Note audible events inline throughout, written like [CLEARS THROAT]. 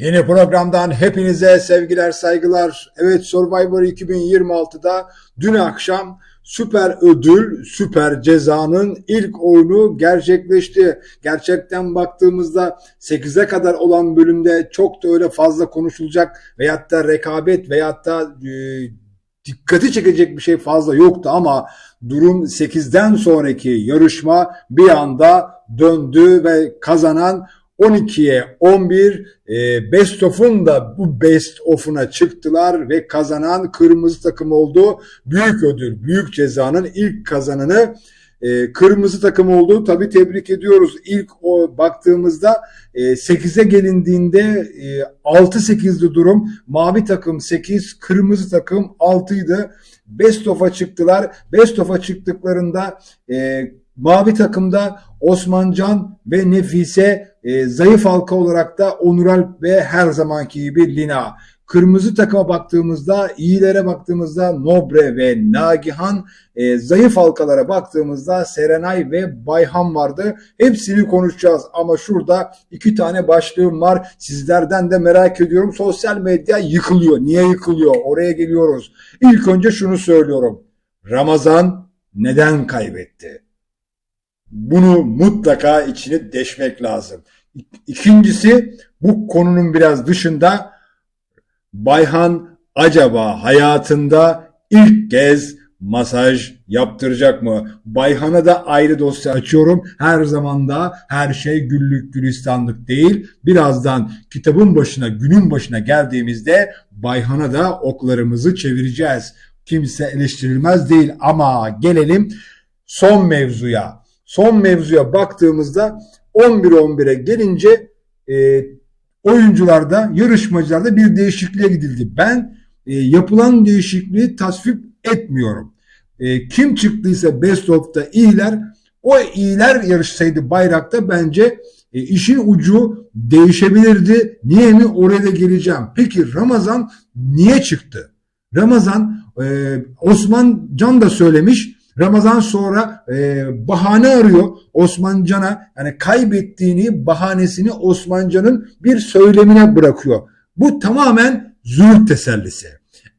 Yeni programdan hepinize sevgiler, saygılar. Evet Survivor 2026'da dün akşam süper ödül, süper cezanın ilk oyunu gerçekleşti. Gerçekten baktığımızda 8'e kadar olan bölümde çok da öyle fazla konuşulacak veyahut da rekabet veyahut da e, dikkati çekecek bir şey fazla yoktu ama durum 8'den sonraki yarışma bir anda döndü ve kazanan 12'ye 11 e, Best of'un da bu Best of'una çıktılar ve kazanan kırmızı takım oldu. Büyük ödül, büyük cezanın ilk kazananı e, kırmızı takım oldu. Tabi tebrik ediyoruz. İlk o baktığımızda e, 8'e gelindiğinde e, 6-8'li durum. Mavi takım 8, kırmızı takım 6 idi. Best of'a çıktılar. Best of'a çıktıklarında e, mavi takımda Osmancan ve Nefise e, zayıf halka olarak da Onuralp ve her zamanki gibi Lina. Kırmızı takıma baktığımızda, iyilere baktığımızda Nobre ve Nagihan, e, zayıf halkalara baktığımızda Serenay ve Bayhan vardı. Hepsini konuşacağız ama şurada iki tane başlığım var. Sizlerden de merak ediyorum. Sosyal medya yıkılıyor. Niye yıkılıyor? Oraya geliyoruz. İlk önce şunu söylüyorum. Ramazan neden kaybetti? Bunu mutlaka içini deşmek lazım. İkincisi bu konunun biraz dışında Bayhan acaba hayatında ilk kez masaj yaptıracak mı? Bayhan'a da ayrı dosya açıyorum. Her zaman da her şey güllük gülistanlık değil. Birazdan kitabın başına, günün başına geldiğimizde Bayhan'a da oklarımızı çevireceğiz. Kimse eleştirilmez değil ama gelelim son mevzuya. Son mevzuya baktığımızda 11-11'e gelince e, oyuncularda, yarışmacılarda bir değişikliğe gidildi. Ben e, yapılan değişikliği tasvip etmiyorum. E, kim çıktıysa Best of'ta iyiler, o iyiler yarışsaydı bayrakta bence e, işin ucu değişebilirdi. Niye mi? Oraya da geleceğim. Peki Ramazan niye çıktı? Ramazan e, Osman Can da söylemiş Ramazan sonra e, bahane arıyor Osman Can'a. Yani kaybettiğini bahanesini Osman Can'ın bir söylemine bırakıyor. Bu tamamen züğürt tesellisi.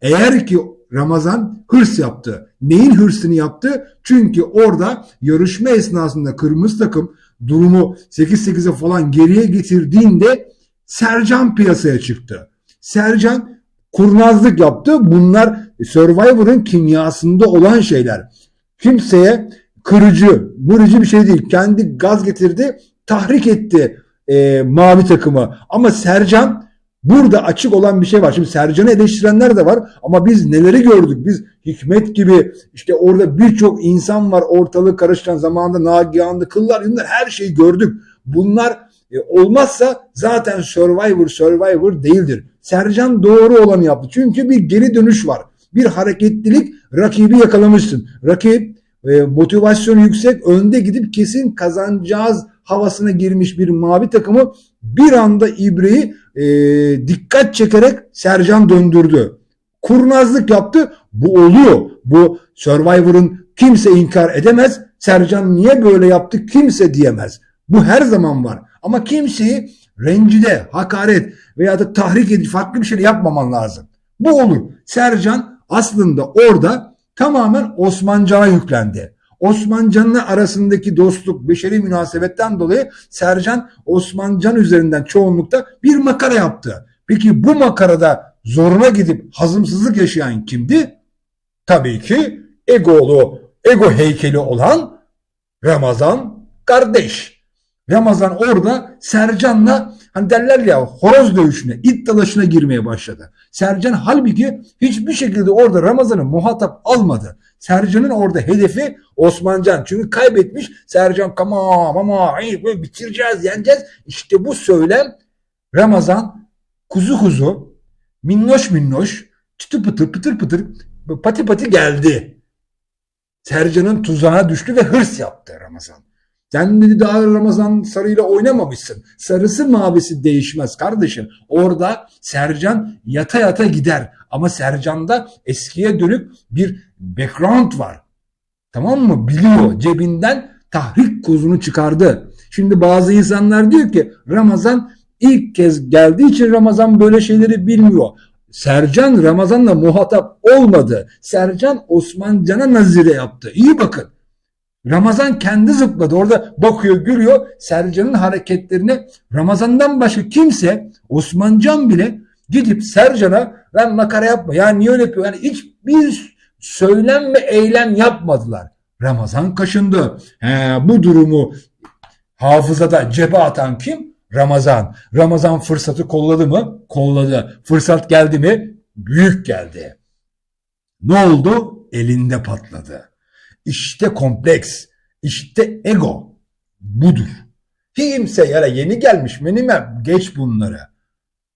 Eğer ki Ramazan hırs yaptı. Neyin hırsını yaptı? Çünkü orada yarışma esnasında kırmızı takım durumu 8-8'e falan geriye getirdiğinde Sercan piyasaya çıktı. Sercan kurnazlık yaptı. Bunlar Survivor'ın kimyasında olan şeyler kimseye kırıcı, mırıcı bir şey değil. Kendi gaz getirdi, tahrik etti e, mavi takımı. Ama Sercan burada açık olan bir şey var. Şimdi Sercan'ı eleştirenler de var ama biz neleri gördük? Biz Hikmet gibi işte orada birçok insan var ortalığı karıştıran zamanında Nagihan'da kıllar yıllar her şeyi gördük. Bunlar e, olmazsa zaten Survivor Survivor değildir. Sercan doğru olanı yaptı. Çünkü bir geri dönüş var bir hareketlilik rakibi yakalamışsın. Rakip e, motivasyonu yüksek önde gidip kesin kazanacağız havasına girmiş bir mavi takımı bir anda İbre'yi e, dikkat çekerek Sercan döndürdü. Kurnazlık yaptı. Bu oluyor. Bu Survivor'ın kimse inkar edemez. Sercan niye böyle yaptı kimse diyemez. Bu her zaman var. Ama kimseyi rencide, hakaret veya da tahrik edici farklı bir şey yapmaman lazım. Bu olur. Sercan aslında orada tamamen Osmancan'a yüklendi. Osmancan'la arasındaki dostluk, beşeri münasebetten dolayı Sercan Osmancan üzerinden çoğunlukta bir makara yaptı. Peki bu makarada zoruna gidip hazımsızlık yaşayan kimdi? Tabii ki egolu, ego heykeli olan Ramazan kardeş. Ramazan orada Sercan'la hani derler ya horoz dövüşüne, it dalaşına girmeye başladı. Sercan halbuki hiçbir şekilde orada Ramazan'ı muhatap almadı. Sercan'ın orada hedefi Osmancan. Çünkü kaybetmiş. Sercan tamam ama bitireceğiz, yeneceğiz. İşte bu söylem Ramazan kuzu kuzu, minnoş minnoş, çıtı pıtır pıtır pıtır pati pati geldi. Sercan'ın tuzağına düştü ve hırs yaptı Ramazan. Sen dedi daha Ramazan sarıyla oynamamışsın. Sarısı mavisi değişmez kardeşim. Orada Sercan yata yata gider. Ama Sercan'da eskiye dönük bir background var. Tamam mı? Biliyor. Cebinden tahrik kozunu çıkardı. Şimdi bazı insanlar diyor ki Ramazan ilk kez geldiği için Ramazan böyle şeyleri bilmiyor. Sercan Ramazan'la muhatap olmadı. Sercan Osmancan'a nazire yaptı. İyi bakın. Ramazan kendi zıpladı. Orada bakıyor, gülüyor. Sercan'ın hareketlerine Ramazan'dan başka kimse Osmancan bile gidip Sercan'a ben makara yapma. Ya niye öyle yapıyor? Yani hiçbir söylem ve eylem yapmadılar. Ramazan kaşındı. He, bu durumu hafızada cebe atan kim? Ramazan. Ramazan fırsatı kolladı mı? Kolladı. Fırsat geldi mi? Büyük geldi. Ne oldu? Elinde patladı. İşte kompleks, işte ego budur. Kimse yara yeni gelmiş menime geç bunları.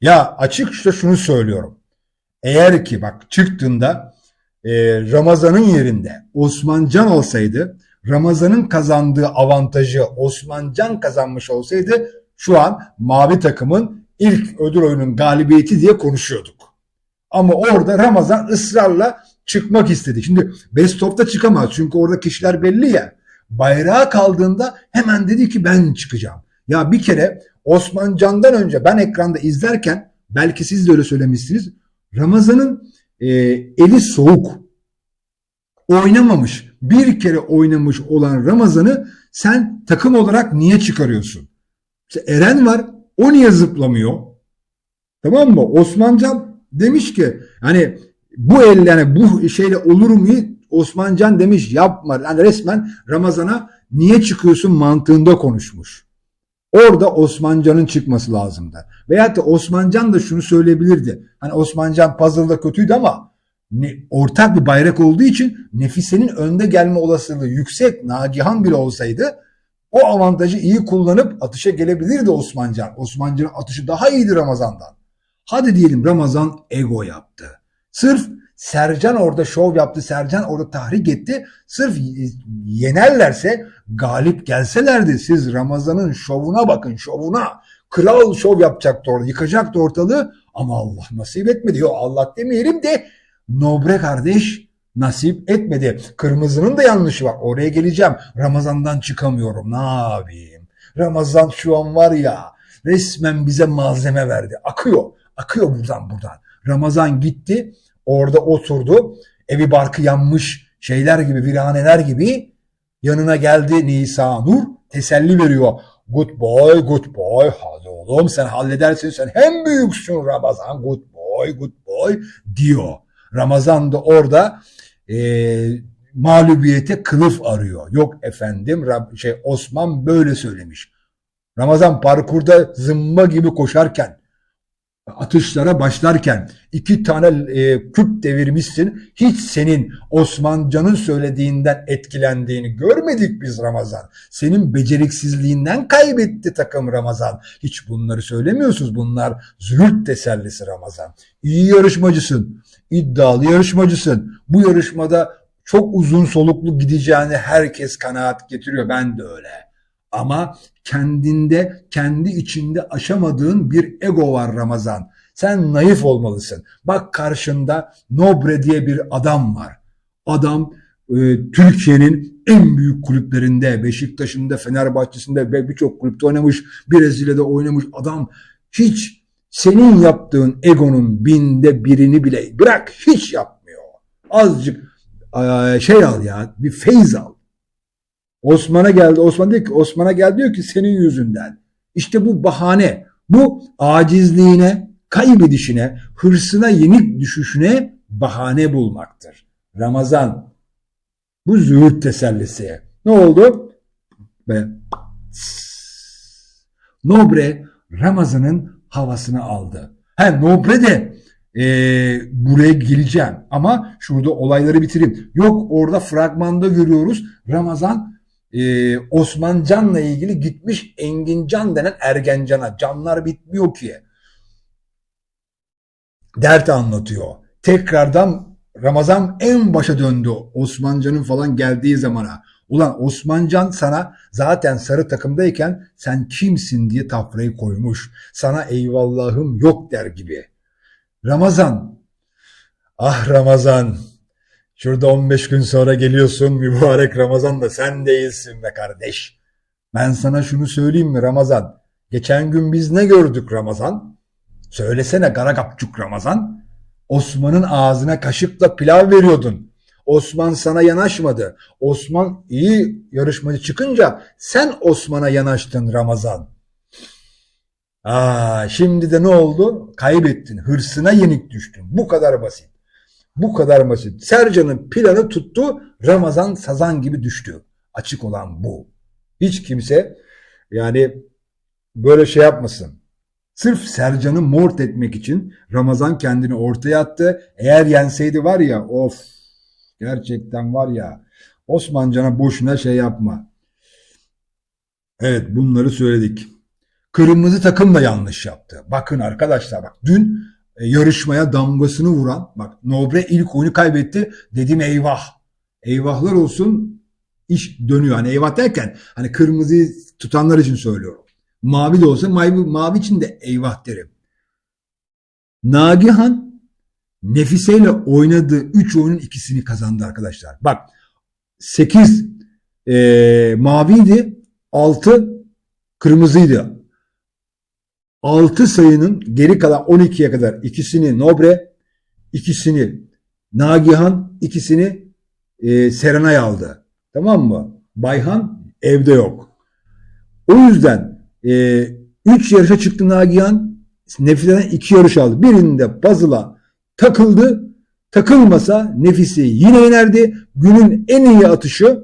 Ya açıkça şunu söylüyorum. Eğer ki bak çıktığında e, Ramazan'ın yerinde Osmancan olsaydı Ramazan'ın kazandığı avantajı Osmancan kazanmış olsaydı şu an mavi takımın ilk ödül oyunun galibiyeti diye konuşuyorduk. Ama orada Ramazan ısrarla çıkmak istedi. Şimdi best of'ta çıkamaz çünkü orada kişiler belli ya. Bayrağa kaldığında hemen dedi ki ben çıkacağım. Ya bir kere Osman Can'dan önce ben ekranda izlerken belki siz de öyle söylemişsiniz. Ramazan'ın e, eli soğuk. Oynamamış. Bir kere oynamış olan Ramazan'ı sen takım olarak niye çıkarıyorsun? İşte Eren var. O niye zıplamıyor? Tamam mı? Osmancan demiş ki hani bu elle yani bu şeyle olur mu? Osmancan demiş yapma. Yani resmen Ramazan'a niye çıkıyorsun mantığında konuşmuş. Orada Osmancan'ın çıkması lazımdı. Veyahut da Osmancan da şunu söyleyebilirdi. Hani Osmancan puzzle'da kötüydü ama ne, ortak bir bayrak olduğu için Nefise'nin önde gelme olasılığı yüksek. Nagihan bile olsaydı o avantajı iyi kullanıp atışa gelebilirdi Osmancan. Osmancan'ın atışı daha iyiydi Ramazan'dan. Hadi diyelim Ramazan ego yaptı. Sırf Sercan orada şov yaptı. Sercan orada tahrik etti. Sırf yenerlerse galip gelselerdi. Siz Ramazan'ın şovuna bakın şovuna. Kral şov yapacaktı orada. Yıkacaktı ortalığı. Ama Allah nasip etmedi. Yok Allah demeyelim de Nobre kardeş nasip etmedi. Kırmızının da yanlışı var. Oraya geleceğim. Ramazan'dan çıkamıyorum. Ne yapayım? Ramazan şu an var ya resmen bize malzeme verdi. Akıyor. Akıyor buradan buradan. Ramazan gitti. Orada oturdu. Evi barkı yanmış şeyler gibi, viraneler gibi yanına geldi Nisa Nur. Teselli veriyor. Good boy, good boy. Hadi oğlum sen halledersin. Sen hem büyüksün Ramazan. Good boy, good boy diyor. Ramazan da orada e, mağlubiyete kılıf arıyor. Yok efendim şey Osman böyle söylemiş. Ramazan parkurda zımba gibi koşarken atışlara başlarken iki tane e, küp devirmişsin. Hiç senin Osmancan'ın söylediğinden etkilendiğini görmedik biz Ramazan. Senin beceriksizliğinden kaybetti takım Ramazan. Hiç bunları söylemiyorsunuz. Bunlar züğürt tesellisi Ramazan. İyi yarışmacısın. iddialı yarışmacısın. Bu yarışmada çok uzun soluklu gideceğini herkes kanaat getiriyor. Ben de öyle. Ama kendinde, kendi içinde aşamadığın bir ego var Ramazan. Sen naif olmalısın. Bak karşında Nobre diye bir adam var. Adam e, Türkiye'nin en büyük kulüplerinde, Beşiktaş'ında, Fenerbahçe'sinde ve birçok kulüpte oynamış, Brezilya'da oynamış adam. Hiç senin yaptığın egonun binde birini bile bırak hiç yapmıyor. Azıcık e, şey al ya, bir feyz al. Osman'a geldi. Osman diyor ki Osman'a geldi diyor ki senin yüzünden. İşte bu bahane. Bu acizliğine, kaybedişine, hırsına yenik düşüşüne bahane bulmaktır. Ramazan. Bu züğürt tesellisi. Ne oldu? Ve Nobre Ramazan'ın havasını aldı. Ha Nobre de e, buraya geleceğim ama şurada olayları bitireyim. Yok orada fragmanda görüyoruz Ramazan e, Osman Can'la ilgili gitmiş Engin Can denen Ergencan'a. Canlar bitmiyor ki. Dert anlatıyor. Tekrardan Ramazan en başa döndü Osmancan'ın falan geldiği zamana. Ulan Osmancan sana zaten sarı takımdayken sen kimsin diye tafrayı koymuş. Sana eyvallahım yok der gibi. Ramazan, ah Ramazan Şurada 15 gün sonra geliyorsun mübarek Ramazan da sen değilsin be kardeş. Ben sana şunu söyleyeyim mi Ramazan? Geçen gün biz ne gördük Ramazan? Söylesene Garagapçuk Ramazan. Osman'ın ağzına kaşıkla pilav veriyordun. Osman sana yanaşmadı. Osman iyi yarışmacı çıkınca sen Osman'a yanaştın Ramazan. Aa, şimdi de ne oldu? Kaybettin. Hırsına yenik düştün. Bu kadar basit. Bu kadar basit. Sercan'ın planı tuttu. Ramazan sazan gibi düştü. Açık olan bu. Hiç kimse yani böyle şey yapmasın. Sırf Sercan'ı mort etmek için Ramazan kendini ortaya attı. Eğer yenseydi var ya of gerçekten var ya Osmancan'a boşuna şey yapma. Evet bunları söyledik. Kırmızı takım da yanlış yaptı. Bakın arkadaşlar bak dün yarışmaya damgasını vuran bak Nobre ilk oyunu kaybetti. Dedim eyvah. Eyvahlar olsun iş dönüyor. Hani eyvah derken hani kırmızıyı tutanlar için söylüyorum. Mavi de olsa mavi, mavi için de eyvah derim. Nagihan Nefise ile oynadığı 3 oyunun ikisini kazandı arkadaşlar. Bak 8 e, maviydi 6 kırmızıydı. 6 sayının geri kalan 12'ye kadar ikisini Nobre, ikisini Nagihan, ikisini e, Serenay aldı. Tamam mı? Bayhan evde yok. O yüzden 3 e, yarışa çıktı Nagihan. Nefise'den 2 yarış aldı. Birinde puzzle'a takıldı. Takılmasa Nefisi yine yenerdi. Günün en iyi atışı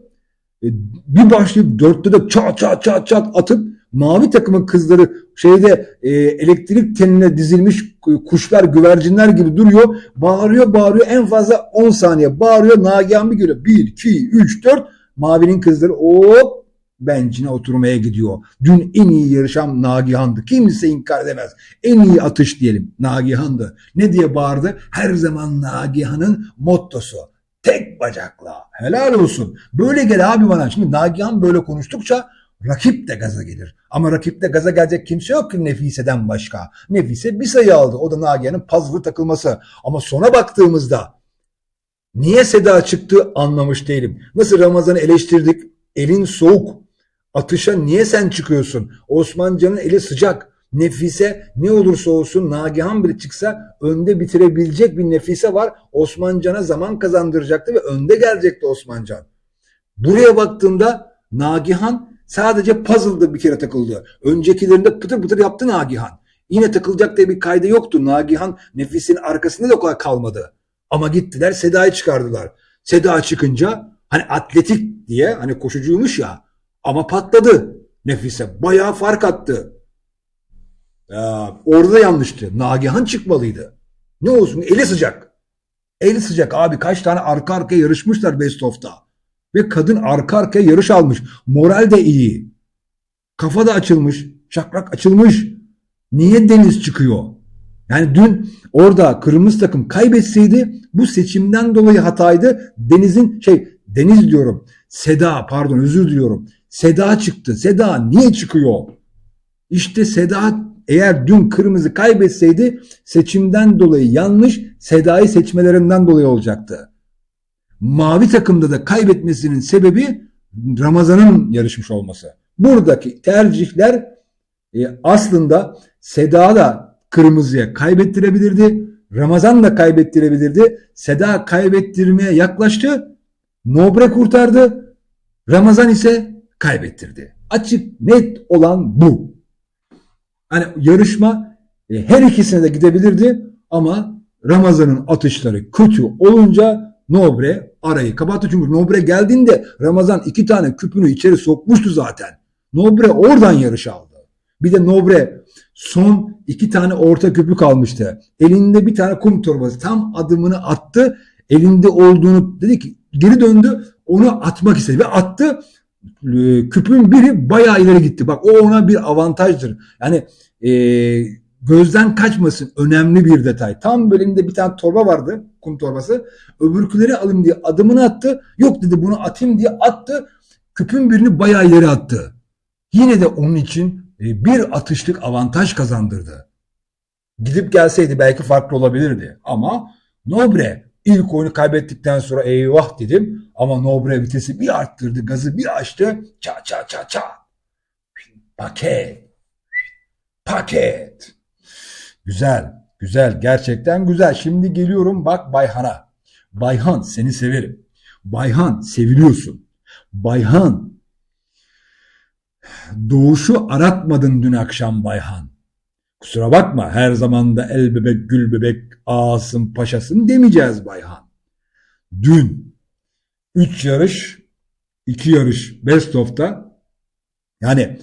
e, bir başlayıp dörtte de çat çat çat çat atıp mavi takımın kızları şeyde e, elektrik tenine dizilmiş kuşlar güvercinler gibi duruyor. Bağırıyor bağırıyor en fazla 10 saniye bağırıyor. Nagihan bir göre 1, 2, 3, 4 mavinin kızları hop bencine oturmaya gidiyor. Dün en iyi yarışan Nagihan'dı. Kimse inkar edemez. En iyi atış diyelim Nagihan'dı. Ne diye bağırdı? Her zaman Nagihan'ın mottosu. Tek bacakla. Helal olsun. Böyle gel abi bana. Şimdi Nagihan böyle konuştukça rakip de gaza gelir. Ama rakipte gaza gelecek kimse yok ki Nefise'den başka. Nefise bir sayı aldı. O da Nagihan'ın puzzle takılması. Ama sona baktığımızda niye Seda çıktı anlamış değilim. Nasıl Ramazan'ı eleştirdik? Elin soğuk. Atışa niye sen çıkıyorsun? Osmancan'ın eli sıcak. Nefise ne olursa olsun Nagihan bile çıksa önde bitirebilecek bir Nefise var. Osmancan'a zaman kazandıracaktı ve önde gelecekti Osmancan. Buraya baktığımda Nagihan sadece puzzle'da bir kere takıldı. Öncekilerinde pıtır pıtır yaptı Nagihan. Yine takılacak diye bir kaydı yoktu. Nagihan Nefis'in arkasında da kolay kalmadı. Ama gittiler Seda'yı çıkardılar. Seda çıkınca hani atletik diye hani koşucuymuş ya ama patladı Nefise. Bayağı fark attı. Ya, orada yanlıştı. Nagihan çıkmalıydı. Ne olsun eli sıcak. Eli sıcak abi kaç tane arka arkaya yarışmışlar Best of'ta. Ve kadın arka arkaya yarış almış. Moral de iyi. Kafa da açılmış. Çakrak açılmış. Niye Deniz çıkıyor? Yani dün orada kırmızı takım kaybetseydi bu seçimden dolayı hataydı. Deniz'in şey Deniz diyorum. Seda pardon özür diliyorum. Seda çıktı. Seda niye çıkıyor? İşte Seda eğer dün kırmızı kaybetseydi seçimden dolayı yanlış Seda'yı seçmelerinden dolayı olacaktı. Mavi takımda da kaybetmesinin sebebi Ramazan'ın yarışmış olması. Buradaki tercihler e, aslında Seda da kırmızıya kaybettirebilirdi. Ramazan da kaybettirebilirdi. Seda kaybettirmeye yaklaştı. Nobre kurtardı. Ramazan ise kaybettirdi. Açık net olan bu. Hani yarışma e, her ikisine de gidebilirdi ama Ramazan'ın atışları kötü olunca Nobre arayı kapattı. Çünkü Nobre geldiğinde Ramazan iki tane küpünü içeri sokmuştu zaten. Nobre oradan yarış aldı. Bir de Nobre son iki tane orta küpü kalmıştı. Elinde bir tane kum torbası. Tam adımını attı. Elinde olduğunu dedi ki geri döndü. Onu atmak istedi ve attı. Küpün biri bayağı ileri gitti. Bak o ona bir avantajdır. Yani e, gözden kaçmasın önemli bir detay. Tam bölümde bir tane torba vardı kum torbası. Öbürküleri alayım diye adımını attı. Yok dedi bunu atayım diye attı. Küpün birini bayağı ileri attı. Yine de onun için e, bir atışlık avantaj kazandırdı. Gidip gelseydi belki farklı olabilirdi. Ama Nobre İlk oyunu kaybettikten sonra eyvah dedim. Ama Nobre vitesi bir arttırdı. Gazı bir açtı. Ça ça ça ça. Paket. paket. Güzel, güzel, gerçekten güzel. Şimdi geliyorum bak Bayhan'a. Bayhan seni severim. Bayhan seviliyorsun. Bayhan doğuşu aratmadın dün akşam Bayhan. Kusura bakma her zaman da el bebek gül bebek ağasın paşasın demeyeceğiz Bayhan. Dün 3 yarış 2 yarış best of'ta yani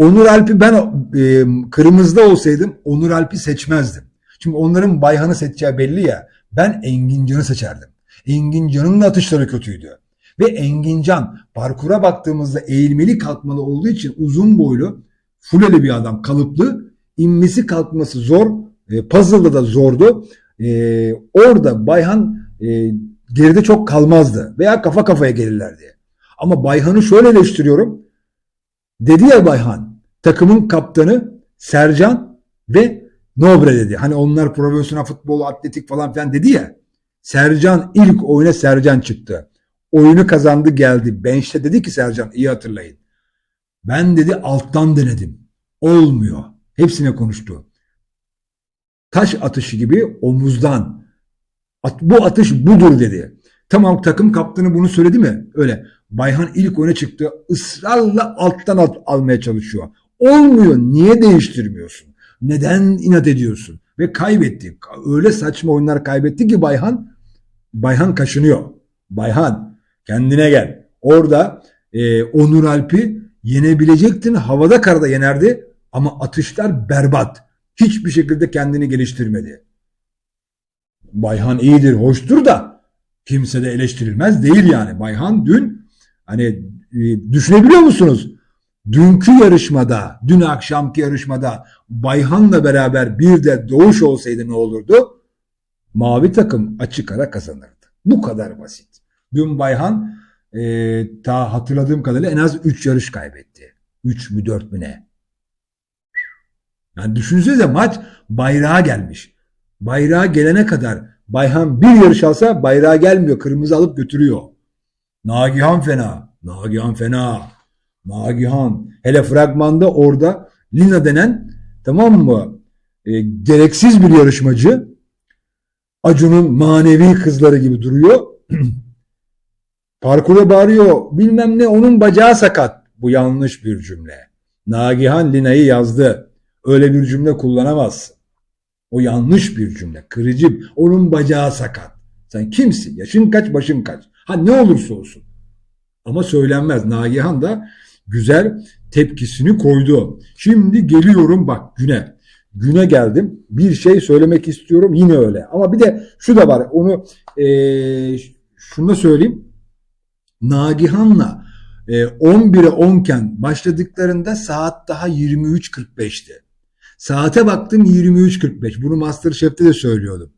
Onur Alp'i ben e, kırmızıda olsaydım Onur Alp'i seçmezdim. Çünkü onların Bayhan'ı seçeceği belli ya. Ben Engincan'ı seçerdim. Engincan'ın da atışları kötüydü. Ve Engincan parkura baktığımızda eğilmeli kalkmalı olduğu için uzun boylu, fuleli bir adam, kalıplı. inmesi kalkması zor. E, puzzle'da da zordu. E, orada Bayhan e, geride çok kalmazdı. Veya kafa kafaya gelirlerdi. Ama Bayhan'ı şöyle eleştiriyorum. Dedi ya Bayhan, takımın kaptanı Sercan ve Nobre dedi. Hani onlar profesyonel futbol, atletik falan filan dedi ya. Sercan ilk oyuna Sercan çıktı. Oyunu kazandı geldi. Bench'te dedi ki Sercan iyi hatırlayın. Ben dedi alttan denedim. Olmuyor. Hepsine konuştu. Taş atışı gibi omuzdan. At, bu atış budur dedi. Tamam takım kaptanı bunu söyledi mi? Öyle. Bayhan ilk oyuna çıktı. Israrla alttan al, almaya çalışıyor. Olmuyor. Niye değiştirmiyorsun? Neden inat ediyorsun? Ve kaybetti. Öyle saçma oyunlar kaybetti ki Bayhan Bayhan kaşınıyor. Bayhan kendine gel. Orada e, Onur Alp'i yenebilecektin. Havada karada yenerdi. Ama atışlar berbat. Hiçbir şekilde kendini geliştirmedi. Bayhan iyidir, hoştur da kimse de eleştirilmez değil yani. Bayhan dün hani e, düşünebiliyor musunuz? Dünkü yarışmada, dün akşamki yarışmada Bayhan'la beraber bir de Doğuş olsaydı ne olurdu? Mavi takım açık ara kazanırdı. Bu kadar basit. Dün Bayhan e, ta hatırladığım kadarıyla en az 3 yarış kaybetti. 3 mü 4 mü ne? Yani düşünsenize maç bayrağa gelmiş. Bayrağa gelene kadar Bayhan bir yarış alsa bayrağa gelmiyor. Kırmızı alıp götürüyor. Nagihan fena. Nagihan fena. Nagihan. Hele fragmanda orada Lina denen tamam mı? E, gereksiz bir yarışmacı. Acun'un manevi kızları gibi duruyor. [CLEARS THROAT] Parkura bağırıyor. Bilmem ne onun bacağı sakat. Bu yanlış bir cümle. Nagihan Lina'yı yazdı. Öyle bir cümle kullanamazsın. O yanlış bir cümle. Kırıcı. Onun bacağı sakat. Sen kimsin? Yaşın kaç, başın kaç? Ha ne olursa olsun. Ama söylenmez. Nagihan da güzel tepkisini koydu. Şimdi geliyorum bak güne. Güne geldim. Bir şey söylemek istiyorum. Yine öyle. Ama bir de şu da var. Onu ee, şunu da söyleyeyim. Nagihan'la e, 11'e 10 iken başladıklarında saat daha 23.45'ti. Saate baktım 23.45. Bunu Masterchef'te de söylüyordum.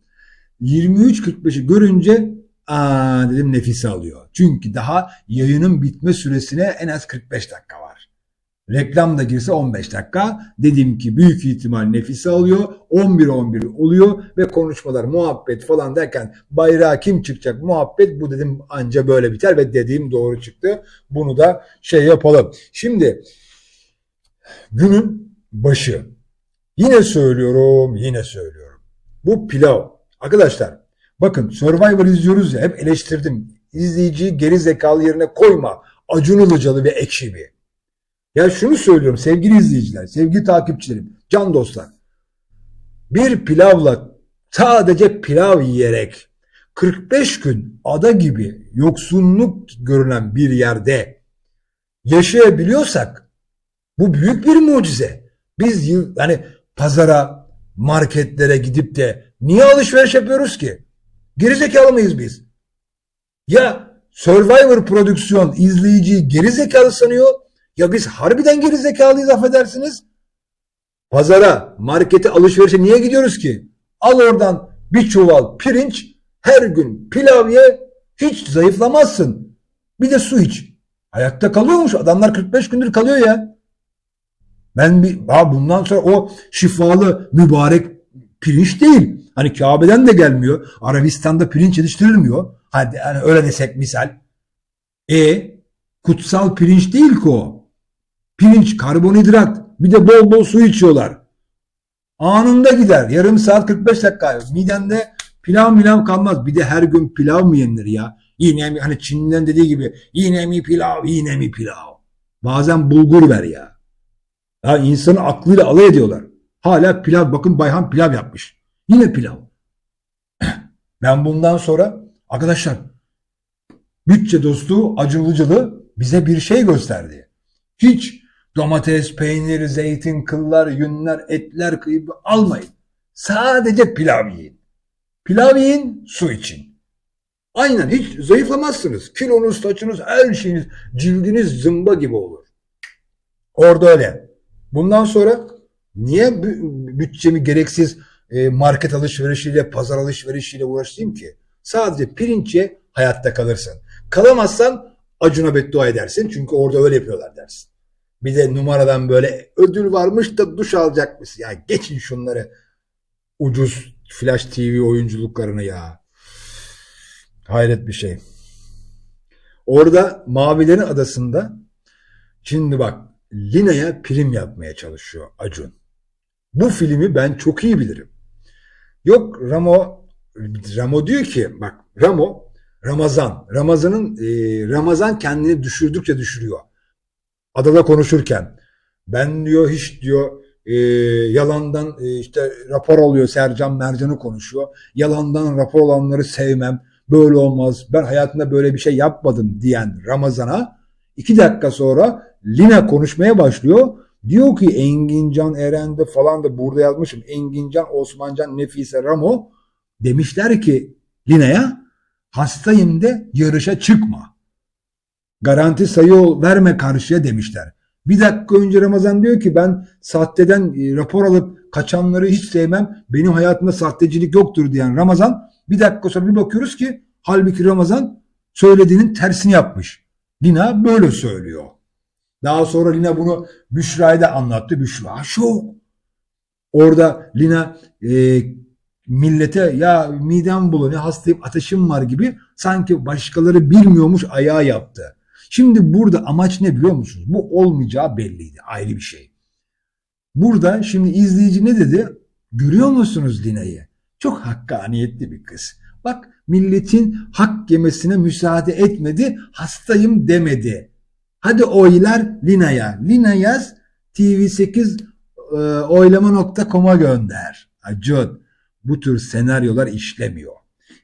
23.45'i görünce aa dedim nefis alıyor. Çünkü daha yayının bitme süresine en az 45 dakika var. Reklam da girse 15 dakika. Dedim ki büyük ihtimal nefisi alıyor. 11-11 oluyor ve konuşmalar, muhabbet falan derken bayrağa kim çıkacak muhabbet bu dedim anca böyle biter ve dediğim doğru çıktı. Bunu da şey yapalım. Şimdi günün başı. Yine söylüyorum, yine söylüyorum. Bu pilav. Arkadaşlar bakın Survivor izliyoruz ya hep eleştirdim. İzleyiciyi geri zekalı yerine koyma. Acun Ilıcalı ve ekibi. Ya şunu söylüyorum sevgili izleyiciler, sevgili takipçilerim, can dostlar. Bir pilavla sadece pilav yiyerek 45 gün ada gibi yoksunluk görünen bir yerde yaşayabiliyorsak bu büyük bir mucize. Biz yani pazara, marketlere gidip de niye alışveriş yapıyoruz ki? Gerizekalı mıyız biz? Ya Survivor prodüksiyon izleyiciyi gerizekalı sanıyor ya biz harbiden gerizekalıyız affedersiniz. Pazara, markete, alışverişe niye gidiyoruz ki? Al oradan bir çuval pirinç, her gün pilav ye, hiç zayıflamazsın. Bir de su iç. Hayatta kalıyormuş. Adamlar 45 gündür kalıyor ya. Ben bir, ha bundan sonra o şifalı mübarek pirinç değil. Hani Kabe'den de gelmiyor. Arabistan'da pirinç yetiştirilmiyor. Hadi hani öyle desek misal. E kutsal pirinç değil ki o. Pirinç, karbonhidrat, Bir de bol bol su içiyorlar. Anında gider. Yarım saat 45 dakika. Midende pilav milav kalmaz. Bir de her gün pilav mı yenir ya? Yine mi hani Çin'den dediği gibi yine mi pilav yine mi pilav. Bazen bulgur ver ya. Ya insanın aklıyla alay ediyorlar. Hala pilav bakın Bayhan pilav yapmış. Yine pilav. [CLEARS THROAT] Ben bundan sonra arkadaşlar bütçe dostu acılıcılı bize bir şey gösterdi. Hiç domates, peynir, zeytin, kıllar, yünler, etler, kıyıbı almayın. Sadece pilav yiyin. Pilav yiyin, su için. Aynen hiç zayıflamazsınız. Kilonuz, saçınız, her şeyiniz, cildiniz zımba gibi olur. Orada öyle. Bundan sonra niye bü- bütçemi gereksiz e, market alışverişiyle, pazar alışverişiyle uğraşayım ki? Sadece pirinçle hayatta kalırsın. Kalamazsan Acun'a beddua edersin. Çünkü orada öyle yapıyorlar dersin. Bir de numaradan böyle ödül varmış da duş alacakmış. Ya geçin şunları ucuz Flash TV oyunculuklarını ya. Hayret bir şey. Orada Mavilerin Adası'nda şimdi bak Lina'ya prim yapmaya çalışıyor Acun. Bu filmi ben çok iyi bilirim. Yok Ramo Ramo diyor ki bak Ramo Ramazan Ramazan'ın e, Ramazan kendini düşürdükçe düşürüyor. Adada konuşurken ben diyor hiç diyor e, yalandan e, işte rapor alıyor Sercan Mercan'ı konuşuyor. Yalandan rapor olanları sevmem. Böyle olmaz. Ben hayatımda böyle bir şey yapmadım diyen Ramazan'a iki dakika sonra Lina konuşmaya başlıyor. Diyor ki Engincan Eren'de falan da burada yazmışım. Engincan, Osmancan, Nefise, Ramo demişler ki Lina'ya hastayım de yarışa çıkma. Garanti sayı ol, verme karşıya demişler. Bir dakika önce Ramazan diyor ki ben sahteden e, rapor alıp kaçanları hiç sevmem. Benim hayatımda sahtecilik yoktur diyen Ramazan bir dakika sonra bir bakıyoruz ki halbuki Ramazan söylediğinin tersini yapmış. Lina böyle söylüyor. Daha sonra Lina bunu Büşra'ya da anlattı. Büşra şok. Orada Lina e, millete ya midem bulanıyor hastayım ateşim var gibi sanki başkaları bilmiyormuş ayağı yaptı. Şimdi burada amaç ne biliyor musunuz? Bu olmayacağı belliydi. Ayrı bir şey. Burada şimdi izleyici ne dedi? Görüyor musunuz Lina'yı? Çok hakkaniyetli bir kız. Bak milletin hak yemesine müsaade etmedi. Hastayım demedi. Hadi oylar Lina'ya. Lina yaz tv8 e, oylama.com'a gönder. Acun bu tür senaryolar işlemiyor.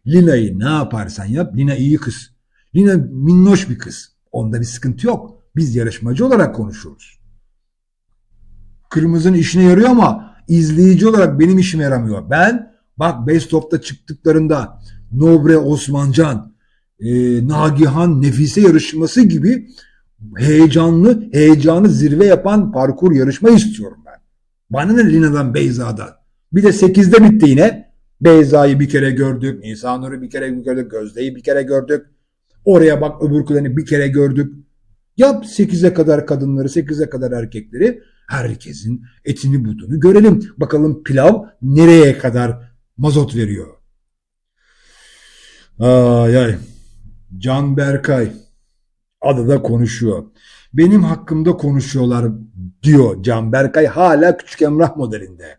Lina'yı ne yaparsan yap Lina iyi kız. Lina minnoş bir kız. Onda bir sıkıntı yok. Biz yarışmacı olarak konuşuyoruz. Kırmızının işine yarıyor ama izleyici olarak benim işime yaramıyor. Ben bak Best of'ta çıktıklarında Nobre Osmancan, e, Nagihan Nefise yarışması gibi heyecanlı, heyecanı zirve yapan parkur yarışma istiyorum ben. Bana ne Lina'dan Beyza'dan. Bir de 8'de bitti yine. Beyza'yı bir kere gördük. Nisanur'u bir kere gördük. Gözde'yi bir kere gördük. Oraya bak öbürkülerini bir kere gördük. Yap 8'e kadar kadınları, 8'e kadar erkekleri. Herkesin etini budunu görelim. Bakalım pilav nereye kadar mazot veriyor. Ay ay. Can Berkay adada konuşuyor. Benim hakkımda konuşuyorlar diyor Can Berkay hala Küçük Emrah modelinde.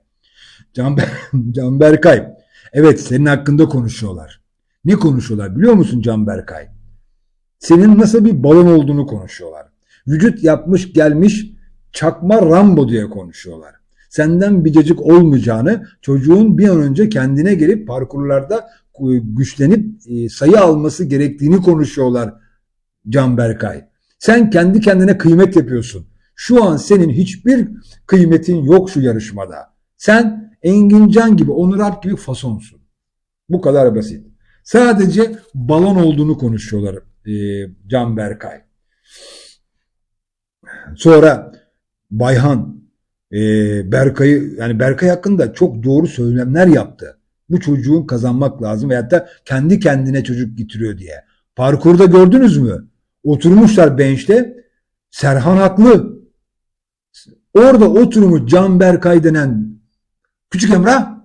Can, [LAUGHS] Can Berkay evet senin hakkında konuşuyorlar. Ne konuşuyorlar biliyor musun Can Berkay? Senin nasıl bir balon olduğunu konuşuyorlar. Vücut yapmış gelmiş çakma Rambo diye konuşuyorlar. Senden bir cacık olmayacağını, çocuğun bir an önce kendine gelip parkurlarda güçlenip sayı alması gerektiğini konuşuyorlar Can Berkay. Sen kendi kendine kıymet yapıyorsun. Şu an senin hiçbir kıymetin yok şu yarışmada. Sen Engin Can gibi, Onur Alp gibi fasonsun. Bu kadar basit. Sadece balon olduğunu konuşuyorlar e, Can Berkay. Sonra Bayhan e, Berkay'ı yani Berkay hakkında çok doğru söylemler yaptı. Bu çocuğun kazanmak lazım veyahut da kendi kendine çocuk getiriyor diye. Parkurda gördünüz mü? Oturmuşlar bench'te. Serhan haklı. Orada oturmuş Can Berkay denen Küçük Emrah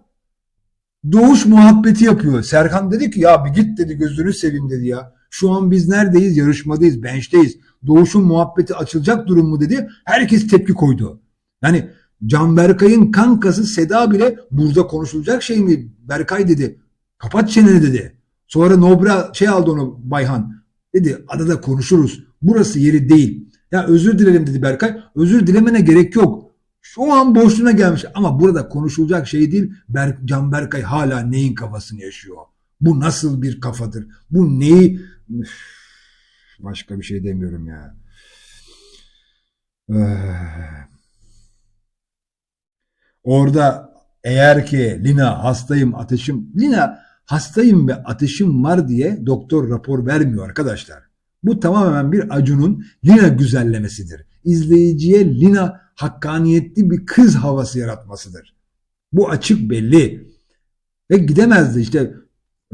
doğuş muhabbeti yapıyor. Serkan dedi ki ya bir git dedi gözünü seveyim dedi ya. Şu an biz neredeyiz? Yarışmadayız, bench'teyiz. Doğuş'un muhabbeti açılacak durum mu dedi. Herkes tepki koydu. Yani Can Berkay'ın kankası Seda bile burada konuşulacak şey mi? Berkay dedi. Kapat çeneni dedi. Sonra Nobra şey aldı onu Bayhan. Dedi adada konuşuruz. Burası yeri değil. Ya özür dilerim dedi Berkay. Özür dilemene gerek yok. Şu an boşluğuna gelmiş ama burada konuşulacak şey değil. Ber Can Berkay hala neyin kafasını yaşıyor? Bu nasıl bir kafadır? Bu neyi... Üf, başka bir şey demiyorum ya. Öh. Orada eğer ki Lina hastayım ateşim Lina hastayım ve ateşim var diye doktor rapor vermiyor arkadaşlar. Bu tamamen bir Acun'un Lina güzellemesidir. İzleyiciye Lina hakkaniyetli bir kız havası yaratmasıdır. Bu açık belli. Ve gidemezdi işte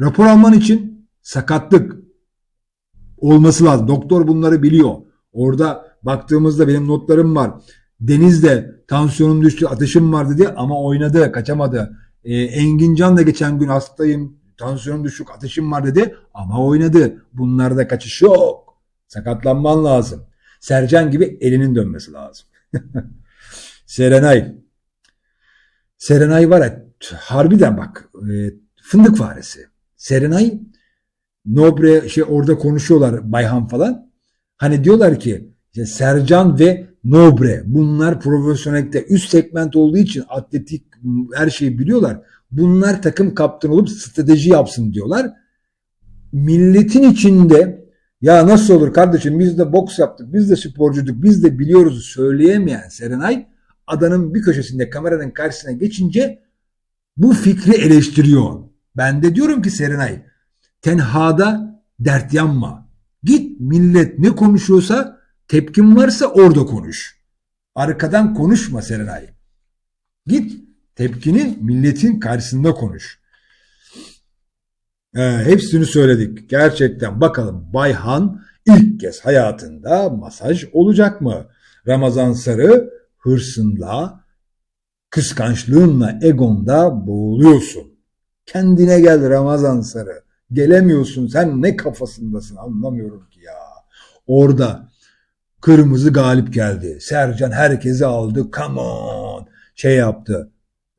rapor alman için sakatlık olması lazım. Doktor bunları biliyor. Orada baktığımızda benim notlarım var. Deniz'de tansiyonum düştü, ateşim var dedi ama oynadı, kaçamadı. E, Engincan da geçen gün hastayım, tansiyonum düşük, ateşim var dedi ama oynadı. Bunlarda kaçış yok. Sakatlanman lazım. Sercan gibi elinin dönmesi lazım. [LAUGHS] Serenay. Serenay var ya harbiden bak e, fındık faresi. Serenay Nobre şey orada konuşuyorlar Bayhan falan. Hani diyorlar ki işte Sercan ve Nobre bunlar profesyonellikte üst segment olduğu için atletik her şeyi biliyorlar. Bunlar takım kaptanı olup strateji yapsın diyorlar. Milletin içinde ya nasıl olur kardeşim biz de boks yaptık, biz de sporcuyduk, biz de biliyoruz söyleyemeyen Serenay adanın bir köşesinde kameranın karşısına geçince bu fikri eleştiriyor. Ben de diyorum ki Serenay tenhada dert yanma. Git millet ne konuşuyorsa tepkin varsa orada konuş. Arkadan konuşma Serenay. Git tepkini milletin karşısında konuş. Ee, hepsini söyledik. Gerçekten bakalım Bayhan ilk kez hayatında masaj olacak mı? Ramazan Sarı hırsınla, kıskançlığınla, egonda boğuluyorsun. Kendine gel Ramazan Sarı. Gelemiyorsun. Sen ne kafasındasın anlamıyorum ki ya. Orada kırmızı galip geldi. Sercan herkesi aldı. Come on. Şey yaptı.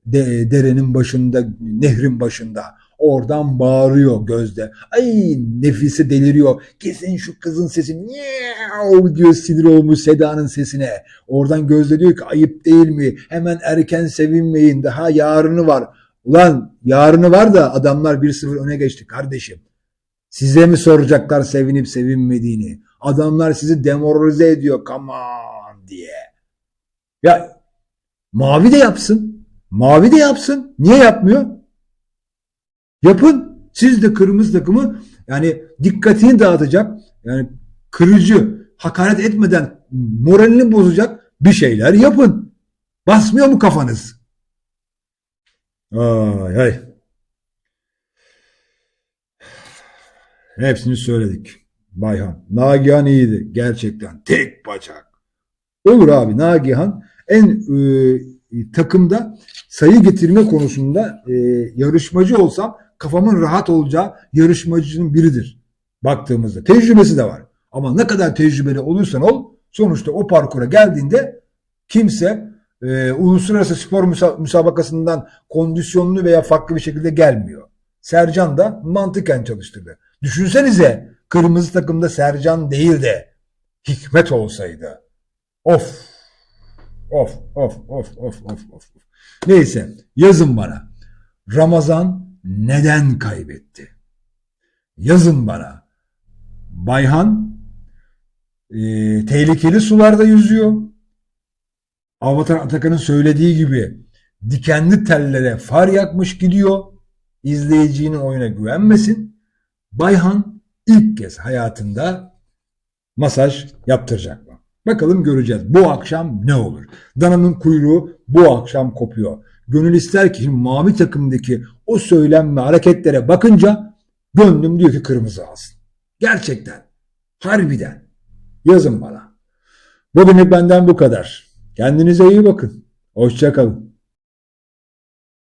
De, derenin başında, nehrin başında. Oradan bağırıyor gözde. Ay nefisi deliriyor. Kesin şu kızın sesi. Niyav diyor sinir olmuş Seda'nın sesine. Oradan gözde diyor ki ayıp değil mi? Hemen erken sevinmeyin. Daha yarını var. Ulan yarını var da adamlar 1-0 öne geçti kardeşim. Size mi soracaklar sevinip sevinmediğini? Adamlar sizi demoralize ediyor. On diye. Ya mavi de yapsın. Mavi de yapsın. Niye yapmıyor? Yapın. Siz de kırmızı takımı yani dikkatini dağıtacak, yani kırıcı, hakaret etmeden moralini bozacak bir şeyler yapın. Basmıyor mu kafanız? Ay ay. Hepsini söyledik. Bayhan. Nagihan iyiydi. Gerçekten. Tek bacak. Olur abi Nagihan en e, takımda sayı getirme konusunda e, yarışmacı olsam kafamın rahat olacağı yarışmacının biridir. Baktığımızda. Tecrübesi de var. Ama ne kadar tecrübeli olursan ol sonuçta o parkura geldiğinde kimse e, uluslararası spor müsabakasından kondisyonlu veya farklı bir şekilde gelmiyor. Sercan da mantıken çalıştırdı. Düşünsenize kırmızı takımda Sercan değil de Hikmet olsaydı. Of. Of of of of of of. Neyse yazın bana. Ramazan neden kaybetti? Yazın bana. Bayhan e, tehlikeli sularda yüzüyor. Avatar Atakan'ın söylediği gibi dikenli tellere far yakmış gidiyor. İzleyicinin oyuna güvenmesin. Bayhan ilk kez hayatında masaj yaptıracak? Bakalım göreceğiz. Bu akşam ne olur? Dana'nın kuyruğu bu akşam kopuyor. Gönül ister ki mavi takımdaki o söylem ve hareketlere bakınca gönlüm diyor ki kırmızı alsın. Gerçekten. Harbiden. Yazın bana. Bugünlük benden bu kadar. Kendinize iyi bakın. Hoşçakalın.